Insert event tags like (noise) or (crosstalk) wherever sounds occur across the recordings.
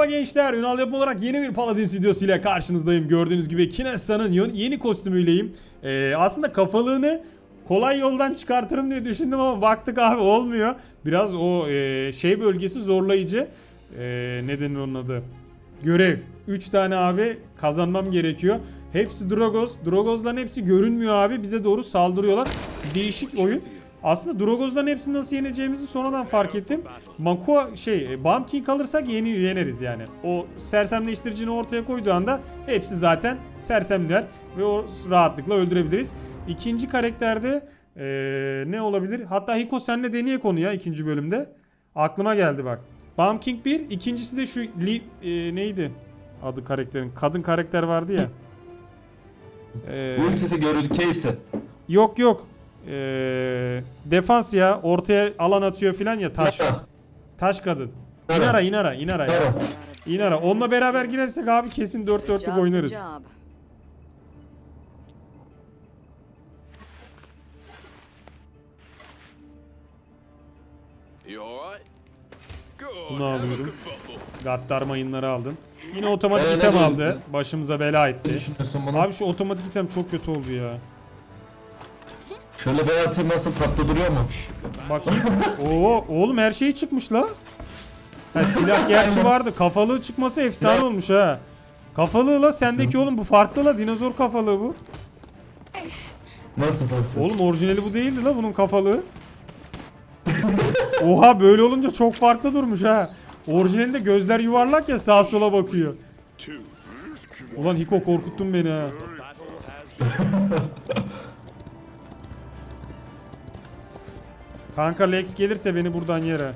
Merhaba gençler, Ünal Yapım olarak yeni bir Paladins videosu ile karşınızdayım. Gördüğünüz gibi Kinessa'nın yön- yeni kostümüyleyim. Ee, aslında kafalığını kolay yoldan çıkartırım diye düşündüm ama baktık abi olmuyor. Biraz o e, şey bölgesi zorlayıcı. E, ne denir onun adı? Görev. 3 tane abi kazanmam gerekiyor. Hepsi Drogos. Drogos'ların hepsi görünmüyor abi. Bize doğru saldırıyorlar. Değişik oyun. Aslında Drogos'ların hepsini nasıl yeneceğimizi sonradan fark ettim. Makua şey, e, Bomb King alırsak yeni yeneriz yani. O sersemleştiricini ortaya koyduğu anda hepsi zaten sersemler ve o rahatlıkla öldürebiliriz. İkinci karakterde e, ne olabilir? Hatta Hiko senle deneye konu ya ikinci bölümde. Aklıma geldi bak. Bomb King 1, ikincisi de şu Li, e, neydi? Adı karakterin. Kadın karakter vardı ya. E, Bu görüldü Casey. Yok yok. Ee, defans ya. Ortaya alan atıyor filan ya taş. Taş kadın. Nara. Inara Inara Inara ya. Nara. Inara. Onunla beraber girersek abi kesin 4 4'lük Job's a oynarız. Bunu alıyorum. Gaddar mayınları aldım. Yine otomatik item aldı. Başımıza bela etti. Abi şu otomatik item çok kötü oldu ya. Şöyle bir atayım nasıl tatlı duruyor mu? Bakayım. Oo oğlum her şey çıkmış la. Ha, silah gerçi vardı. Kafalığı çıkması efsane olmuş ha. Kafalığı la sendeki oğlum bu farklı la dinozor kafalığı bu. Nasıl tatlı? Oğlum orijinali bu değildi la bunun kafalığı. Oha böyle olunca çok farklı durmuş ha. Orijinalinde gözler yuvarlak ya sağa sola bakıyor. Ulan Hiko korkuttun beni ha. (laughs) Kanka Lex gelirse beni buradan yer ha.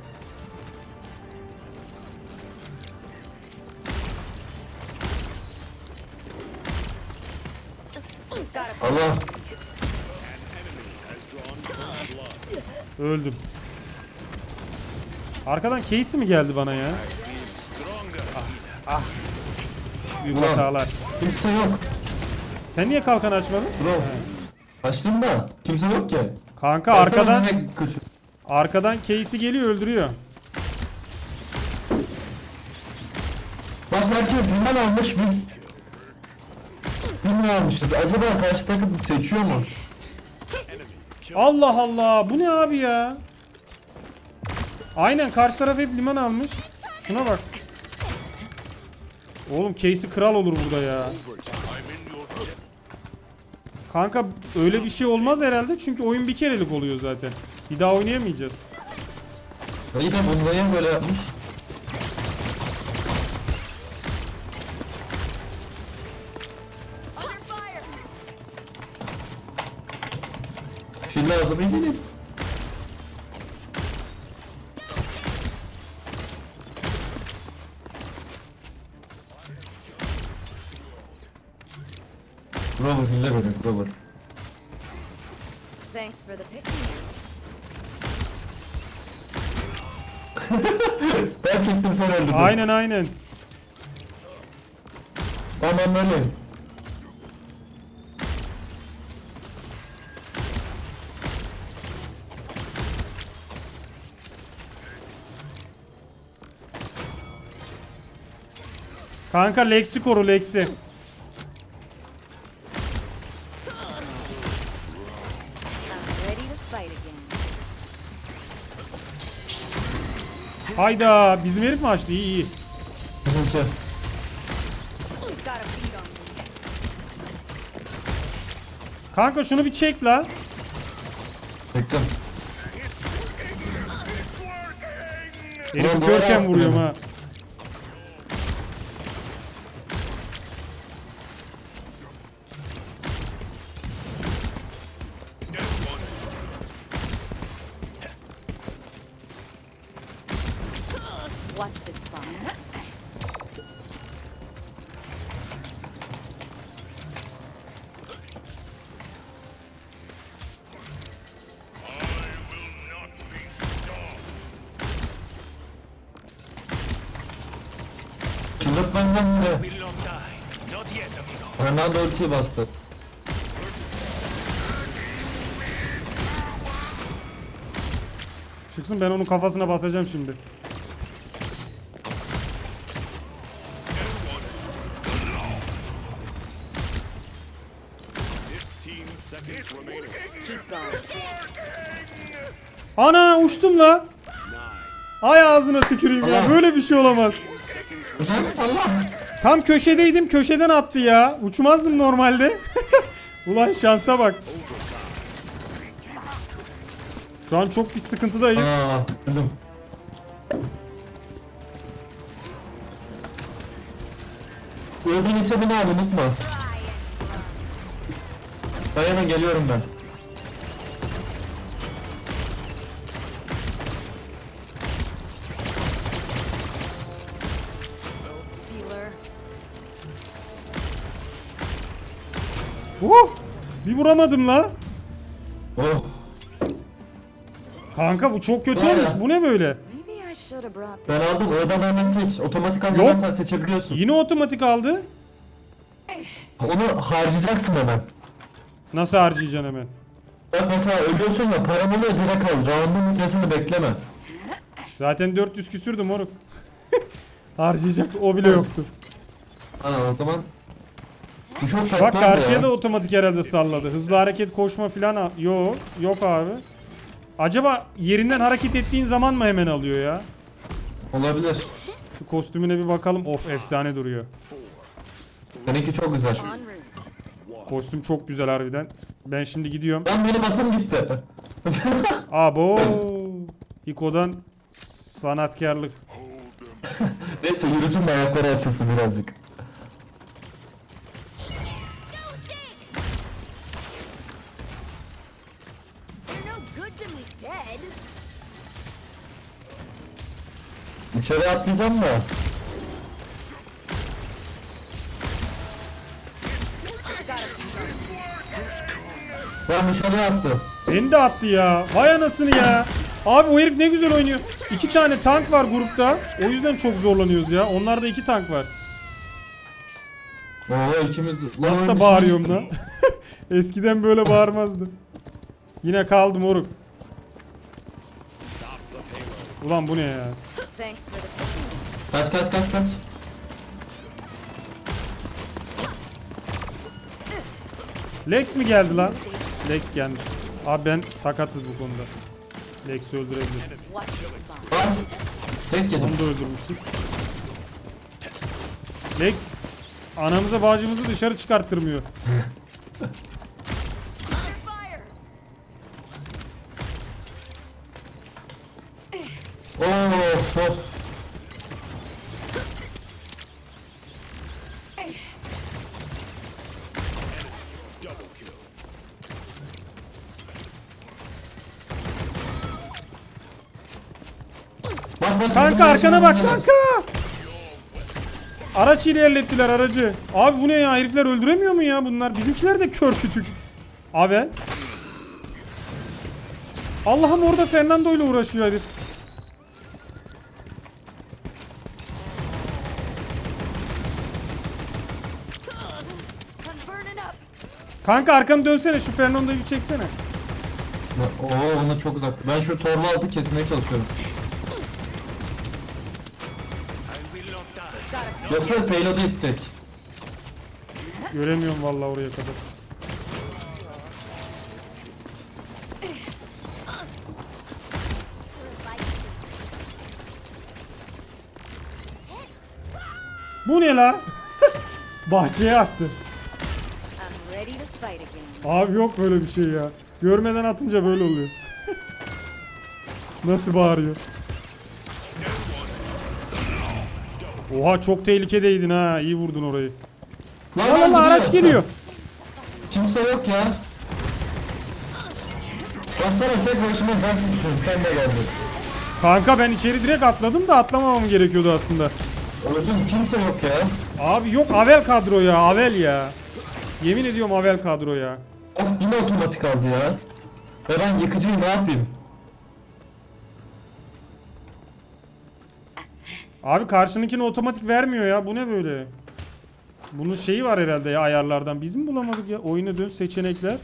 Got a Allah. Öldüm. Arkadan Casey mi geldi bana ya? Ah, ah. Büyük Ulan. hatalar. Kimse yok. Sen niye kalkan açmadın? Bro. Açtım da kimse yok ki. Kanka Ben arkadan kötü- arkadan Casey geliyor öldürüyor. Bak herkes bilmem almış biz. Bilmem almışız. Acaba karşı takım seçiyor mu? Allah Allah bu ne abi ya? Aynen karşı taraf hep liman almış. Şuna bak. Oğlum Casey kral olur burada ya. Kanka öyle bir şey olmaz herhalde çünkü oyun bir kerelik oluyor zaten. Bir daha oynayamayacağız. İyi de bunları böyle yapmış. Şimdi lazım iyi değil. Grover hile Ben çektim sen öldürdün. Aynen aynen. Tamam öyle. Kanka Lex'i koru Lex'i. Hayda bizim herif mi açtı? İyi iyi. Me. Kanka şunu bir çek la. Çektim. Doğru körken vuruyorum ha. Tamamdır. Ronaldo ultiyi bastı. Çıksın ben onun kafasına basacağım şimdi. Ana uçtum la. Ay ağzına tüküreyim ya böyle bir şey olamaz. Tam köşedeydim. Köşeden attı ya. Uçmazdım normalde. (laughs) Ulan şansa bak. Şu an çok bir sıkıntıdayım. Aa, öldüm. Öldüğün itemini al unutma. Hemen geliyorum ben. Uh! Bir vuramadım la. Oh. Kanka bu çok kötü Var ya. olmuş. Bu ne böyle? Ben aldım. Oradan hemen seç. Otomatik Yok. sen seçebiliyorsun. Yine otomatik aldı. Onu harcayacaksın hemen. Nasıl harcayacaksın hemen? Bak mesela ölüyorsun ya param oluyor direkt al. Round'un bitmesini bekleme. Zaten 400 küsürdü moruk. (laughs) Harcayacak o bile yoktu. Ha o zaman çok Bak karşıya ya. da otomatik herhalde salladı. Hızlı hareket koşma falan yok. Yok abi. Acaba yerinden hareket ettiğin zaman mı hemen alıyor ya? Olabilir. Şu kostümüne bir bakalım. Of efsane duruyor. Seninki çok güzel. Kostüm çok güzel harbiden. Ben şimdi gidiyorum. Lan benim atım gitti. (laughs) Abo. İko'dan sanatkarlık. Neyse yürütün ayakları açılsın birazcık. Good to me dead. İçeri atlayacağım on Lan dışarı attı. Beni de attı ya. Vay anasını ya. Abi o herif ne güzel oynuyor. İki tane tank var grupta. O yüzden çok zorlanıyoruz ya. Onlarda iki tank var. Oo ikimiz. Lan Nasıl da bağırıyorum lan. (laughs) Eskiden böyle bağırmazdım. Yine kaldım moruk. Ulan bu ne ya? Kaç kaç kaç kaç. Lex mi geldi lan? Lex geldi. Abi ben sakatız bu konuda. Lex'i öldürebilir. Lan. Tek yedim. Onu da öldürmüştük. Lex anamıza bacımızı dışarı çıkarttırmıyor. (laughs) Of of. Bak. Kanka arkana bak kanka. Araç ilerlettiler aracı. Abi bu ne ya herifler öldüremiyor mu ya bunlar? Bizimkiler de kör kütük. Abi. Allah'ım orada Fernando ile uğraşıyor herif. Kanka arkanı dönsene şu Fernando'yu bir çeksene. Oo ona çok uzaktı. Ben şu torlu altı kesmeye çalışıyorum. Yoksa payload'u itsek. Göremiyorum vallahi oraya kadar. Bu ne la? (laughs) Bahçeye attı. Abi yok böyle bir şey ya. Görmeden atınca böyle oluyor. Nasıl bağırıyor? Oha çok tehlikedeydin ha. İyi vurdun orayı. Lan Lan araç geliyor. Kimse yok ya. Baksana tek başıma ben tutuyorum. Sen de geldin. Kanka ben içeri direkt atladım da atlamamam gerekiyordu aslında. Öldüm kimse yok ya. Abi yok Avel kadro ya. Avel ya. Yemin ediyorum Avel kadro ya. Yine otomatik aldı ya. Ve ben yıkıcıyım ne yapayım? Abi karşınınkini otomatik vermiyor ya. Bu ne böyle? Bunun şeyi var herhalde ya ayarlardan. Biz mi bulamadık ya? Oyuna dön seçenekler.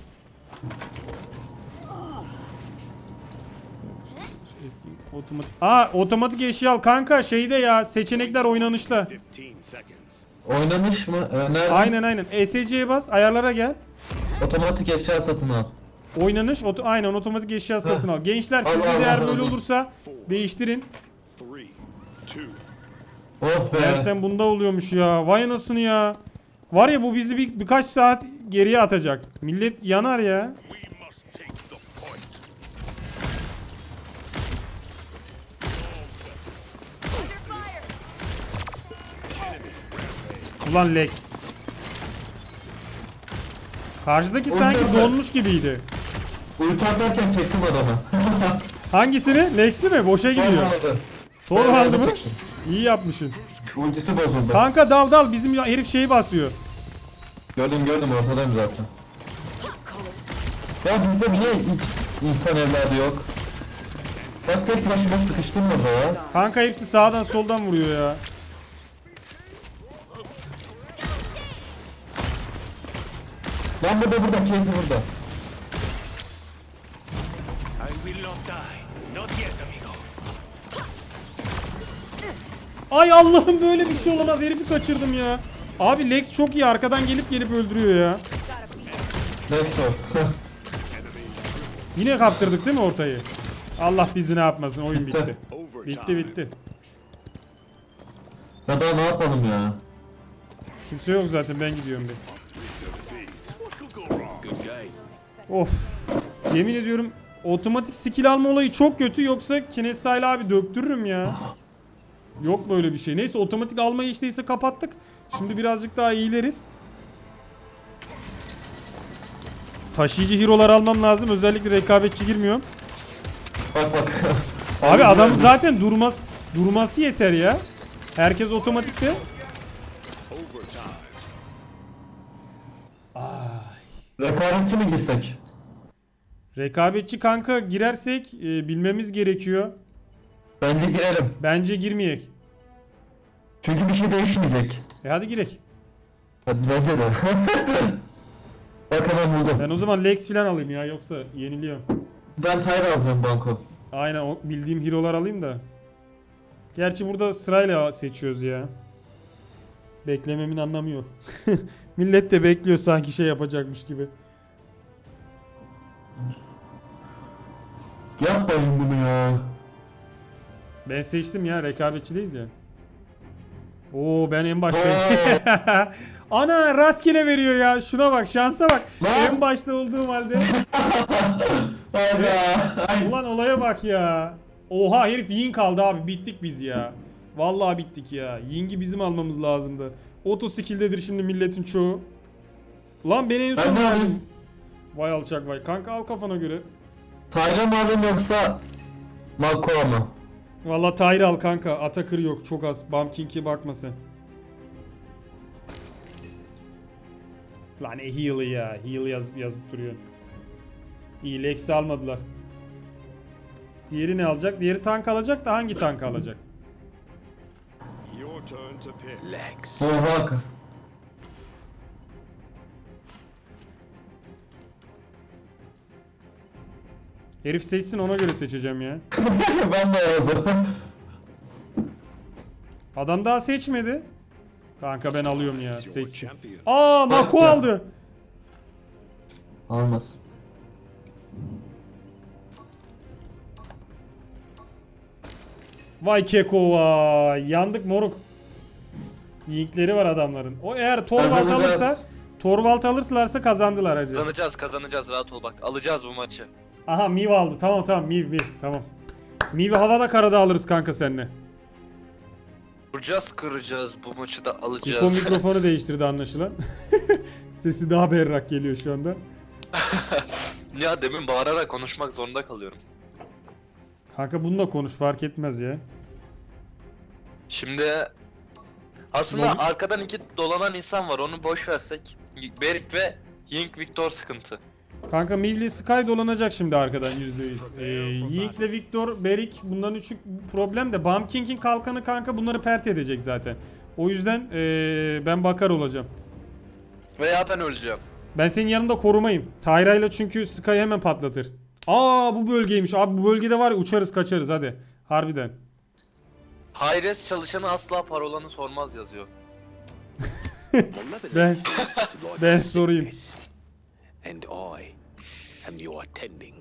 Otomatik. Aa otomatik eşya al kanka şeyde ya seçenekler oynanışta. 15 seconds. Oynanış mı? Ee, nerede? Aynen aynen. ESC'ye bas ayarlara gel. Otomatik eşya satın al. Oynanış oto, aynen otomatik eşya satın al. Gençler Allah sizde de Allah eğer Allah böyle Allah. olursa değiştirin. Oh be. Meğersem bunda oluyormuş ya. Vay anasını ya. Var ya bu bizi bir, birkaç saat geriye atacak. Millet yanar ya. Ulan Lex. Karşıdaki sanki donmuş gibiydi. Ulti atarken çektim adamı. (laughs) Hangisini? Lex'i mi? Boşa gidiyor. Torvaldı. Torvaldı mı? İyi yapmışsın. Ultisi bozuldu. Kanka dal dal bizim herif şeyi basıyor. Gördüm gördüm ortadayım zaten. Ya bizde niye hiç insan evladı yok? Bak tek başıma sıkıştım burada ya. Kanka hepsi sağdan soldan vuruyor ya. Lan burada burada Casey burada. I will not die. Not yet, amigo. Ay Allah'ım böyle bir şey olamaz herifi kaçırdım ya. Abi Lex çok iyi arkadan gelip gelip öldürüyor ya. Go. (laughs) Yine kaptırdık değil mi ortayı? Allah bizi ne yapmasın oyun Bitti. Bitti bitti. ya daha ne yapalım ya? Kimse yok zaten ben gidiyorum bir. Of. Yemin ediyorum otomatik skill alma olayı çok kötü yoksa Kinesayla abi döktürürüm ya. Yok böyle bir şey. Neyse otomatik almayı işte ise kapattık. Şimdi birazcık daha iyileriz. Taşıyıcı hero'lar almam lazım. Özellikle rekabetçi girmiyorum. Bak bak. Abi adam zaten durmaz durması yeter ya. Herkes otomatikte. Rekabetçi mi girsek? Rekabetçi kanka girersek e, bilmemiz gerekiyor. Bence girelim. Bence girmeyek. Çünkü bir şey değişmeyecek. E hadi girek. Hadi bence de. (laughs) bak hemen buldum. Ben o zaman Lex falan alayım ya yoksa yeniliyorum. Ben Tyre alacağım banko. Aynen o bildiğim hero'lar alayım da. Gerçi burada sırayla seçiyoruz ya. Beklememin anlamı yok. (laughs) Millet de bekliyor sanki şey yapacakmış gibi. Yapmayın bunu ya. Ben seçtim ya rekabetçideyiz ya. Oo ben en baştayım. (laughs) Ana rastgele veriyor ya. Şuna bak şansa bak. Lan. En başta olduğum halde. (laughs) Ulan olaya bak ya. Oha herif Ying kaldı abi. Bittik biz ya. Vallahi bittik ya. Ying'i bizim almamız lazımdı. Auto skill'dedir şimdi milletin çoğu. Ulan beni en Ben son alayım. Vay alçak vay. Kanka al kafana göre. Tyre mı alayım yoksa Marco mu? Vallahi Tyre al kanka. Atakır yok çok az. Bump King'e bakma sen. Lan ne heal'ı ya. Heal yazıp yazıp duruyor. İyi Lex'i almadılar. Diğeri ne alacak? Diğeri tank alacak da hangi tank alacak? Your turn to pick. Herif seçsin ona göre seçeceğim ya. (laughs) ben de yazdım. Adam daha seçmedi. Kanka ben alıyorum ya. Champion. Aa Mako aldı. Almaz. Vay keko vay. Yandık moruk. Yinkleri var adamların. O eğer Torvald alırsa Torvald alırlarsa kazandılar hacı. Kazanacağız kazanacağız rahat ol bak. Alacağız bu maçı. Aha Miv aldı. Tamam tamam Miv Miv tamam. Miv'i havada karada alırız kanka seninle. Vuracağız kıracağız bu maçı da alacağız. (laughs) mikrofonu değiştirdi anlaşılan. (laughs) Sesi daha berrak geliyor şu anda. ya demin bağırarak konuşmak zorunda kalıyorum. Kanka bununla konuş fark etmez ya. Şimdi aslında Bobby- arkadan iki dolanan insan var onu boş versek. Berik ve Ying Victor sıkıntı. Kanka Miv'li Sky dolanacak şimdi arkadan %100. Ee, Yiğit'le Victor, Berik bunların üçü problem de Bump King'in kalkanı kanka bunları pert edecek zaten. O yüzden ee, ben bakar olacağım. Veya ben öleceğim. Ben senin yanında korumayım. Tyra'yla çünkü Sky hemen patlatır. Aa bu bölgeymiş. Abi bu bölgede var ya uçarız kaçarız hadi. Harbiden. Hayres çalışanı asla parolanı sormaz yazıyor. (laughs) Ben- ben sorayım. And I and you're tending.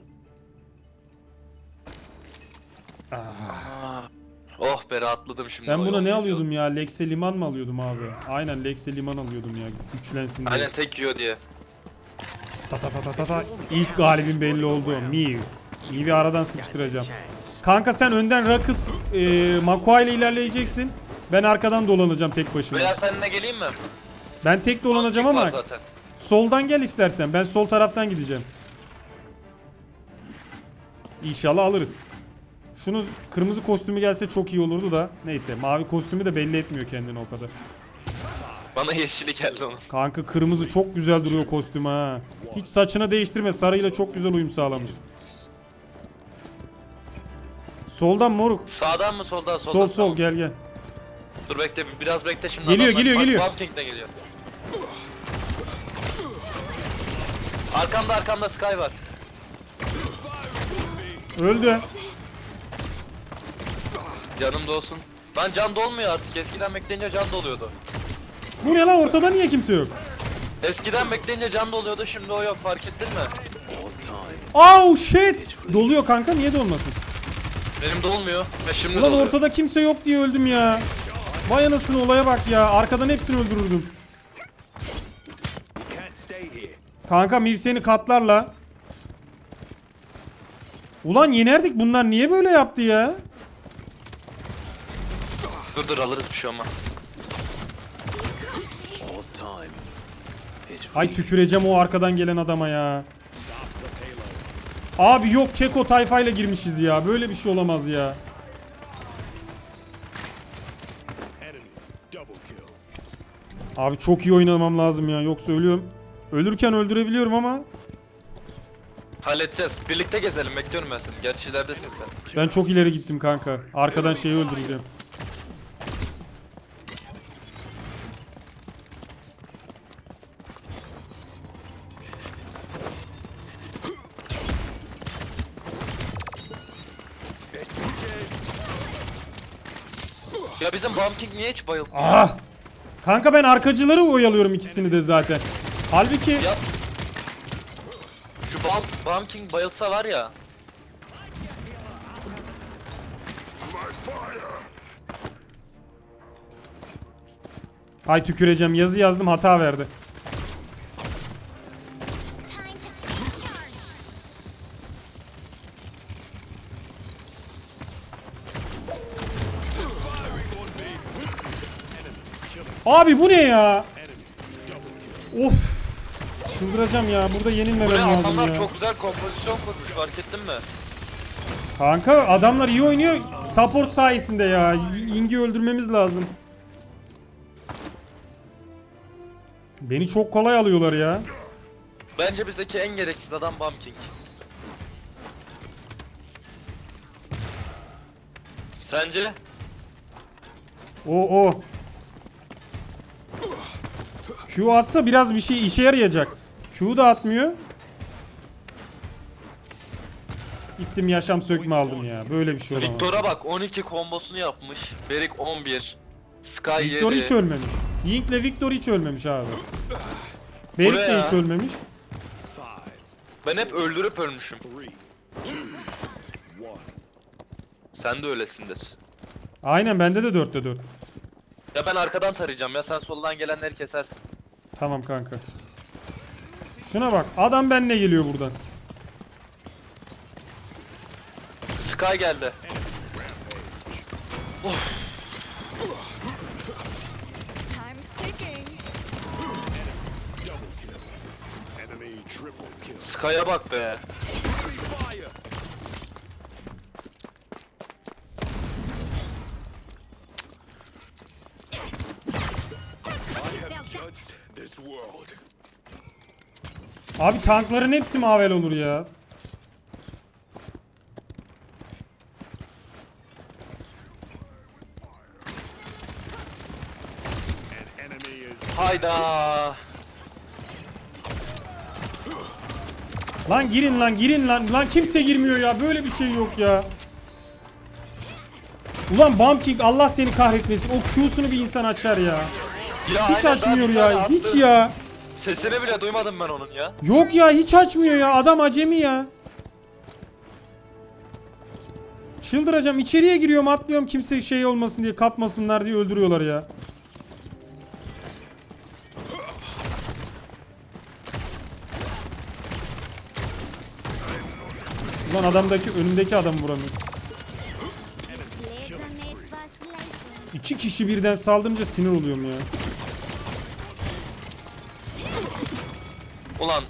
Oh be rahatladım şimdi. Ben buna ne alıyordum ya? Lex'e liman mı alıyordum abi? Aynen Lex'e liman alıyordum ya. Güçlensin diye. Aynen tek yiyor diye. Ta ta ta ta ta ta. İlk galibin belli oldu. Miu. İyi bir aradan sıkıştıracağım. Kanka sen önden Rakız e, Makua ile ilerleyeceksin. Ben arkadan dolanacağım tek başıma. Veya seninle geleyim mi? Ben tek dolanacağım Var ama zaten. Soldan gel istersen. Ben sol taraftan gideceğim. İnşallah alırız. Şunu kırmızı kostümü gelse çok iyi olurdu da. Neyse mavi kostümü de belli etmiyor kendini o kadar. Bana yeşili geldi onun. Kanka kırmızı çok güzel duruyor kostüm ha. Hiç saçını değiştirme. Sarıyla çok güzel uyum sağlamış. Soldan moruk. Sağdan mı soldan soldan? Sol sol gel gel. Dur bekle bir- biraz bekle şimdi. Geliyor, adamlar- geliyor, Bak, geliyor. Bomb King de geliyor. Arkamda arkamda Sky var. Öldü. Canım da olsun. Lan can dolmuyor artık. Eskiden bekleyince can doluyordu. Bu ne lan ortada niye kimse yok? Eskiden bekleyince can doluyordu şimdi o yok fark ettin mi? Oh shit. Doluyor kanka niye dolmasın? Benim dolmuyor ve şimdi Ulan doluyor. ortada kimse yok diye öldüm ya. Vay anasını olaya bak ya. Arkadan hepsini öldürürdüm. Kanka Miv seni katlarla. Ulan yenerdik bunlar niye böyle yaptı ya? Dur dur alırız bir şey olmaz. Ay tüküreceğim o arkadan gelen adama ya. Abi yok Keko tayfayla girmişiz ya. Böyle bir şey olamaz ya. Abi çok iyi oynamam lazım ya. Yoksa ölüyorum. Ölürken öldürebiliyorum ama Halledeceğiz. Birlikte gezelim bekliyorum ben seni. Gerçi ileridesin sen. ben çok ileri gittim kanka. Arkadan şeyi öldüreceğim. Ya bizim Bomb King niye hiç bayılmıyor? Ah! Kanka ben arkacıları oyalıyorum ikisini de zaten. Halbuki Ya şu Bomb, Bomb King bayılsa var ya. Ay tüküreceğim yazı yazdım hata verdi. Abi bu ne ya? Of. Çıldıracağım ya. Burada yenilmemem lazım adamlar ya. çok güzel kompozisyon kurmuş fark ettin mi? Kanka adamlar iyi oynuyor. Support sayesinde ya. Ingi öldürmemiz lazım. Beni çok kolay alıyorlar ya. Bence bizdeki en gereksiz adam Bomb King. Sence? O o. Q atsa biraz bir şey işe yarayacak. Q da atmıyor. Gittim yaşam sökme aldım ya. Böyle bir şey olamaz. Victor'a bak 12 kombosunu yapmış. Berik 11. Sky 7. Victor hiç ölmemiş. Yink'le Victor hiç ölmemiş abi. Berik de ya? hiç ölmemiş. Ben hep öldürüp ölmüşüm. Sen de öylesindir. Aynen bende de 4'te 4. Ya ben arkadan tarayacağım ya sen soldan gelenleri kesersin. Tamam kanka. Şuna bak. Adam benle geliyor buradan. Sky geldi. Kill. Sky'a bak be. Abi tankların hepsi mavel olur ya. Hayda. Lan girin lan girin lan. Lan kimse girmiyor ya. Böyle bir şey yok ya. Ulan Bomb King Allah seni kahretmesin. O Q'sunu bir insan açar ya. Ya Hiç aynen, açmıyor ya. Hiç ya. Sesini bile duymadım ben onun ya. Yok ya hiç açmıyor ya. Adam acemi ya. Çıldıracağım. İçeriye giriyorum atlıyorum kimse şey olmasın diye kapmasınlar diye öldürüyorlar ya. Ulan adamdaki önümdeki adam vuramıyor. İki kişi birden saldırınca sinir oluyorum ya. Ulan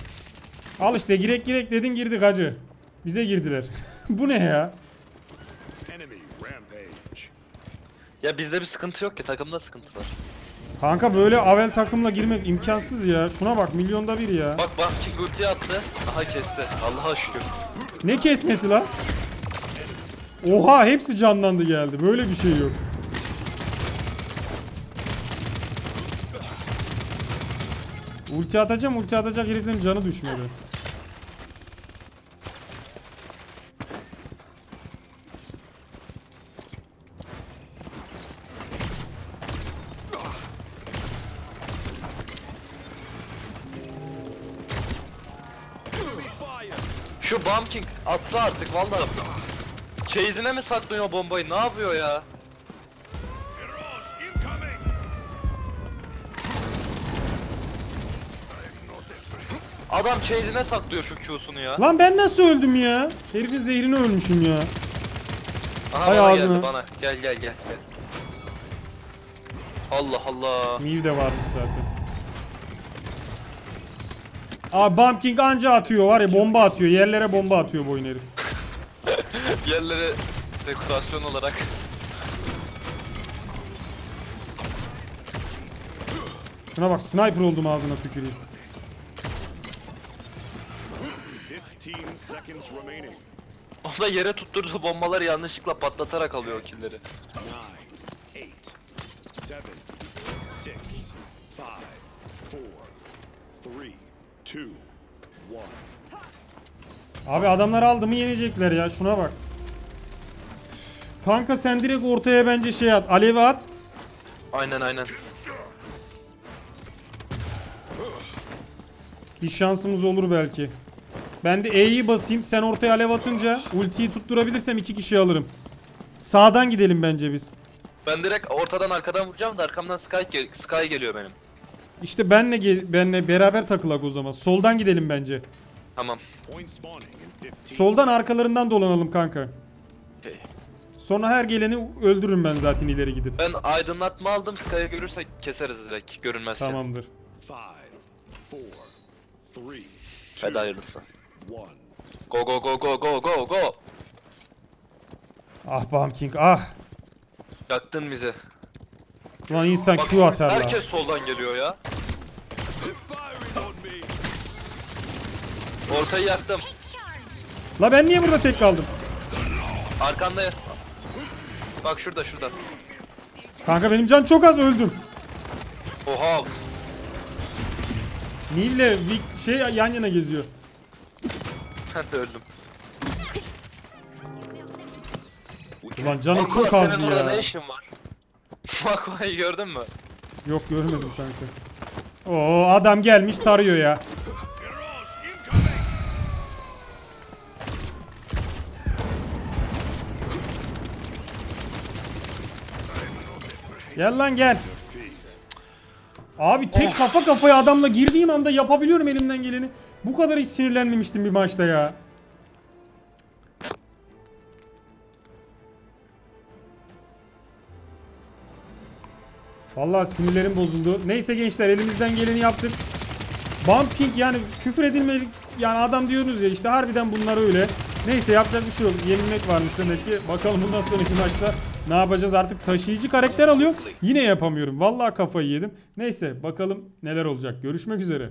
Al işte girek girek dedin girdik hacı. Bize girdiler. (laughs) Bu ne ya? Enemy rampage. ya bizde bir sıkıntı yok ki takımda sıkıntı var. Kanka böyle avel takımla girmek imkansız ya. Şuna bak milyonda bir ya. Bak bak King ulti attı. Aha kesti. Allah'a şükür. Ne kesmesi lan? Oha hepsi canlandı geldi. Böyle bir şey yok. Ulti atacağım ulti atacak heriflerin canı düşmedi. Şu Bomb King atsa artık vallahi. Chase'ine mi saklıyor bombayı? Ne yapıyor ya? Adam chase'ine saklıyor şu Q'sunu ya. Lan ben nasıl öldüm ya? Herifin zehrini ölmüşüm ya. Aha Hay bana ağzına. geldi bana. Gel gel gel gel. Allah Allah. Miv de vardı zaten. Abi Bomb King anca atıyor var ya bomba atıyor. Yerlere bomba atıyor bu oyun herif. (laughs) Yerlere dekorasyon olarak. Şuna bak sniper oldum ağzına tüküreyim. 15 seconds remaining. O da yere tutturduğu bombaları yanlışlıkla patlatarak alıyor o one. Abi adamlar aldı mı yenecekler ya şuna bak. Kanka sen direkt ortaya bence şey at. Alevi at. Aynen aynen. Bir şansımız olur belki. Ben de E'yi basayım. Sen ortaya alev atınca ultiyi tutturabilirsem iki kişi alırım. Sağdan gidelim bence biz. Ben direkt ortadan arkadan vuracağım da arkamdan Sky, gel Sky geliyor benim. İşte benle ge- benle beraber takılak o zaman. Soldan gidelim bence. Tamam. Point spawning in 15 Soldan arkalarından dolanalım kanka. Okey. Sonra her geleni öldürürüm ben zaten ileri gidip. Ben aydınlatma aldım. Sky'ı görürsek keseriz direkt görünmezken. Tamamdır. Five, four, three, Hadi hayırlısı. Go go go go go go go. Ah Bomb King ah. Yaktın bizi. Ulan insan Bak Q atar lan. herkes soldan geliyor ya. Ortayı yaktım. La ben niye burada tek kaldım? Arkanda Bak şurada şurada. Kanka benim can çok az öldüm. Oha. Nil'le şey yan yana geziyor. Öldüm. Ulan canım çok azdı senin orada ne ya. işin var? (laughs) Bak gördün mü? Yok görmedim kanka. Oo adam gelmiş tarıyor ya. Gel lan gel. Abi tek kafa kafaya adamla girdiğim anda yapabiliyorum elimden geleni. Bu kadar hiç sinirlenmemiştim bir maçta ya. Vallahi sinirlerim bozuldu. Neyse gençler elimizden geleni yaptık. Bumping yani küfür edilmedik yani adam diyorsunuz ya işte harbiden bunlar öyle. Neyse yapacak bir şey yok. Yenilmek varmış demek ki. Bakalım bundan sonraki maçta ne yapacağız artık taşıyıcı karakter alıyor. Yine yapamıyorum. Vallahi kafayı yedim. Neyse bakalım neler olacak. Görüşmek üzere.